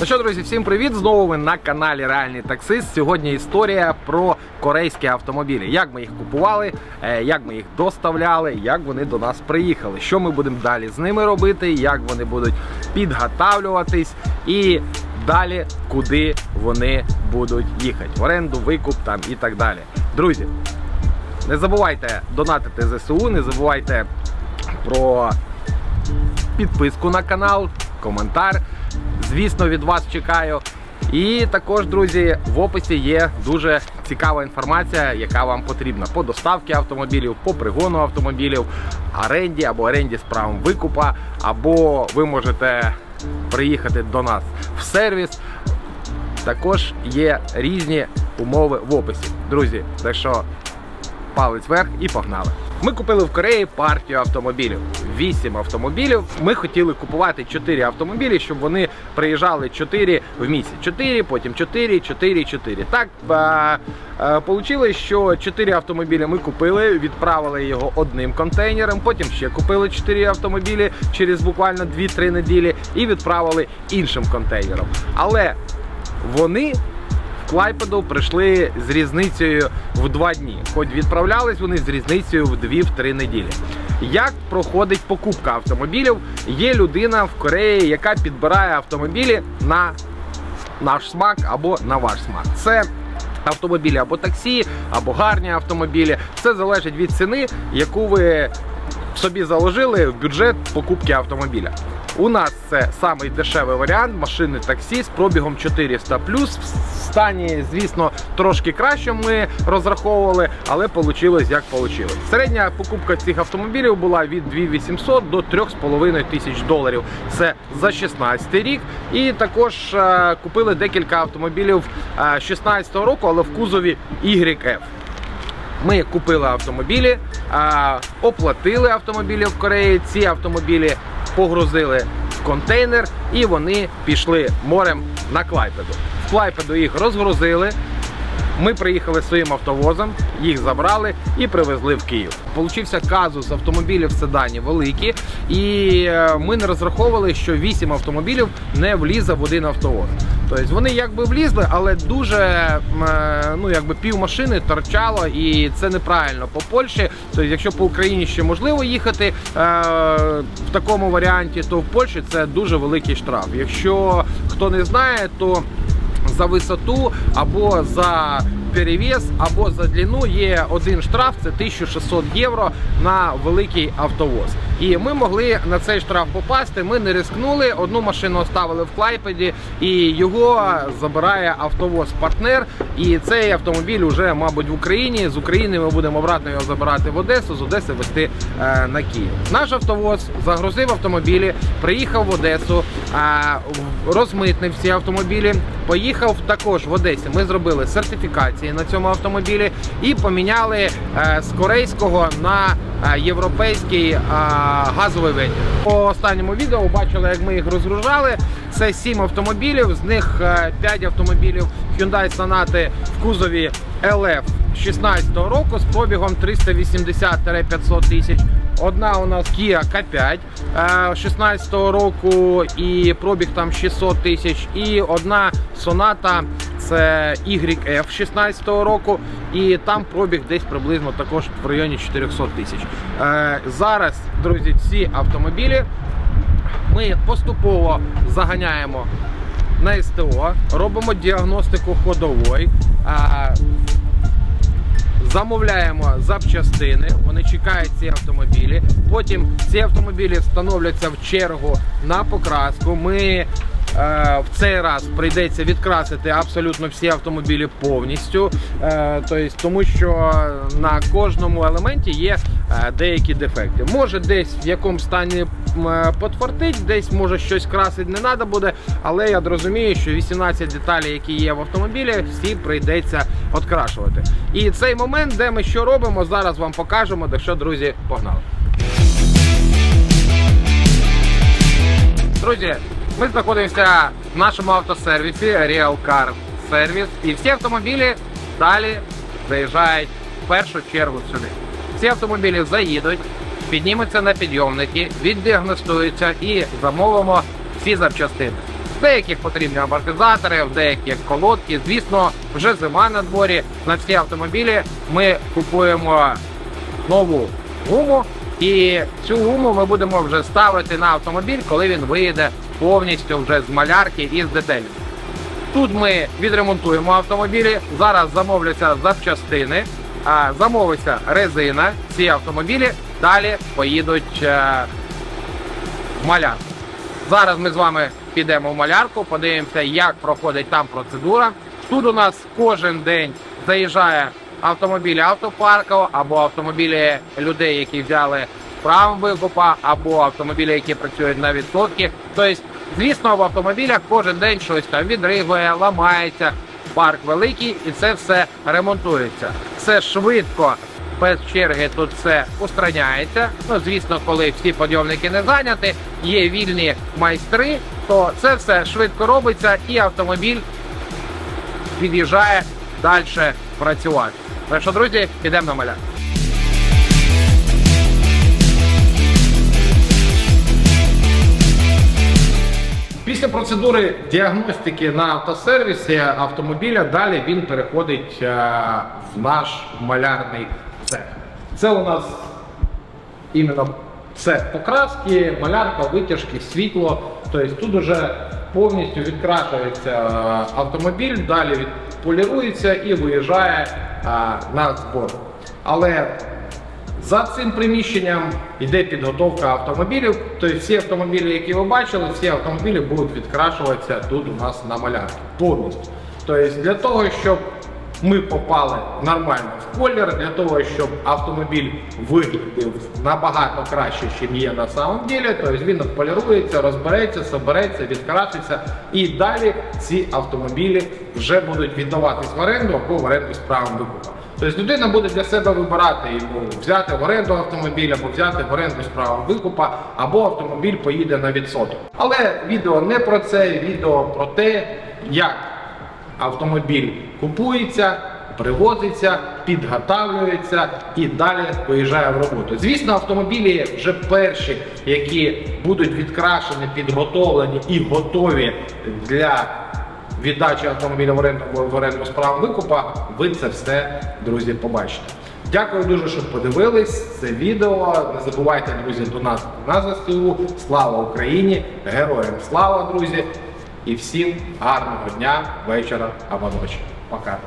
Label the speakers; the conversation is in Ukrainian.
Speaker 1: Ну що, друзі, всім привіт! Знову ви на каналі Реальний Таксист. Сьогодні історія про корейські автомобілі. Як ми їх купували, е, як ми їх доставляли, як вони до нас приїхали, що ми будемо далі з ними робити, як вони будуть підготавлюватись і далі куди вони будуть їхати. В оренду, викуп там і так далі. Друзі, не забувайте донатити ЗСУ, не забувайте про підписку на канал, коментар. Звісно, від вас чекаю. І також, друзі, в описі є дуже цікава інформація, яка вам потрібна по доставці автомобілів, по пригону автомобілів, оренді або оренді з правом викупа, або ви можете приїхати до нас в сервіс. Також є різні умови в описі. Друзі, так що палець вверх і погнали. Ми купили в Кореї партію автомобілів. 8 автомобілів. Ми хотіли купувати 4 автомобілі, щоб вони приїжджали 4 в місяць. 4, потім 4, 4, 4. Так е, е, що 4 автомобілі ми купили, відправили його одним контейнером. Потім ще купили 4 автомобілі через буквально 2-3 неділі і відправили іншим контейнером. Але вони Клайпеду прийшли з різницею в два дні. Хоч відправлялись вони з різницею в 2-3 неділі. Як проходить покупка автомобілів? Є людина в Кореї, яка підбирає автомобілі на наш смак або на ваш смак. Це автомобілі або таксі, або гарні автомобілі. Все залежить від ціни, яку ви собі заложили в бюджет покупки автомобіля. У нас це самий дешевий варіант машини таксі з пробігом 400 В стані, звісно, трошки краще ми розраховували, але вийшло як вийшло. Середня покупка цих автомобілів була від 2800 до 3,5 тисяч доларів. Це за 16 рік. І також е, купили декілька автомобілів е, 16 року, але в кузові YF. Ми купили автомобілі, а, оплатили автомобілі в Кореї. Ці автомобілі погрузили в контейнер і вони пішли морем на Клайпеду. В Клайпеду їх розгрузили. Ми приїхали своїм автовозом, їх забрали і привезли в Київ. Получився казус автомобілів в седані великі, і е, ми не розраховували, що 8 автомобілів не влізе в один автовоз. Тобто вони якби влізли, але дуже е, ну якби пів машини торчало, і це неправильно по Польщі. Тобто, якщо по Україні ще можливо їхати е, в такому варіанті, то в Польщі це дуже великий штраф. Якщо хто не знає, то за висоту або за перевес, або за длину є один штраф, це 1600 євро на великий автовоз. І ми могли на цей штраф попасти. Ми не рискнули. Одну машину оставили в Клайпеді, і його забирає автовоз партнер. І цей автомобіль вже, мабуть, в Україні. З України ми будемо обратно його забирати в Одесу, з Одеси вести е, на Київ. Наш автовоз загрузив автомобілі, приїхав в Одесу, е, розмитнив всі автомобілі. Поїхав також в Одесі. Ми зробили сертифікації на цьому автомобілі і поміняли е, з корейського на е, європейський е, газовий вентиль. По останньому відео бачили, як ми їх розгружали. Це 7 автомобілів, з них 5 автомобілів Hyundai Sonata в кузові LF 16 року з пробігом 380-500 тисяч. Одна у нас Kia K5 е, 16 року і пробіг там 600 тисяч. І одна Sonata це YF 16 року, і там пробіг десь приблизно також в районі 400 тисяч. Е, Зараз, друзі, ці автомобілі ми поступово заганяємо на СТО, робимо діагностику ходової. е, Замовляємо запчастини, вони чекають ці автомобілі. Потім ці автомобілі встановляться в чергу на покраску. Ми в цей раз прийдеться відкрасити абсолютно всі автомобілі повністю, е, тобто, тому що на кожному елементі є е, деякі дефекти. Може десь в якому стані е, десь може щось красити не треба буде, але я розумію, що 18 деталей, які є в автомобілі, всі прийдеться відкрашувати. І цей момент, де ми що робимо, зараз вам покажемо. Так що, друзі, погнали. Друзі, ми знаходимося в нашому автосервісі Real Car Service. І всі автомобілі далі заїжджають в першу чергу сюди. Ці автомобілі заїдуть, піднімуться на підйомники, віддіагностуються і замовимо всі запчастини. В деяких потрібні амортизатори, в деяких колодки. Звісно, вже зима на дворі. На всі автомобілі ми купуємо нову гуму, і цю гуму ми будемо вже ставити на автомобіль, коли він виїде повністю вже з малярки і з детелі. Тут ми відремонтуємо автомобілі. Зараз замовляться запчастини, а замовиться резина. Ці автомобілі далі поїдуть е, в малярку. Зараз ми з вами підемо в малярку, подивимося, як проходить там процедура. Тут у нас кожен день заїжджає автомобілі автопарку або автомобілі людей, які взяли правом викупа, або автомобілі, які працюють на відсотки. Тобто, звісно, в автомобілях кожен день щось там відригує, ламається. Парк великий і це все ремонтується. Все швидко, без черги тут все устраняється. Ну, звісно, коли всі підйомники не зайняті, є вільні майстри, то це все швидко робиться і автомобіль під'їжджає далі працювати. Так що, друзі, підемо на маля. Після процедури діагностики на автосервісі автомобіля далі він переходить е, в наш малярний цех. Це у нас іменно цех покраски, малярка, витяжки, світло. Тобто тут вже повністю відкрашується е, автомобіль, далі відполірується і виїжджає е, на збор. Але за цим приміщенням йде підготовка автомобілів. Тобто всі автомобілі, які ви бачили, всі автомобілі будуть відкрашуватися тут у нас на малярці повністю. Тобто для того, щоб ми попали нормально в колір, для того, щоб автомобіль виглядав набагато краще, ніж є на самом деле, тобто він полірується, розбереться, собереться, відкраситься і далі ці автомобілі вже будуть віддаватись в оренду або в оренду з правом викупу. Тобто людина буде для себе вибирати йому взяти в оренду автомобіль, або взяти в оренду з правом викупа, або автомобіль поїде на відсоток. Але відео не про це, відео про те, як автомобіль купується, привозиться, підготавлюється і далі виїжджає в роботу. Звісно, автомобілі вже перші, які будуть відкрашені, підготовлені і готові для віддачі автомобіля в оренду в оренду з правом викупа, ви це все, друзі, побачите. Дякую дуже, що подивились це відео. Не забувайте, друзі, до нас на ЗСУ. Слава Україні! Героям слава, друзі! І всім гарного дня, вечора або ночі. Пока.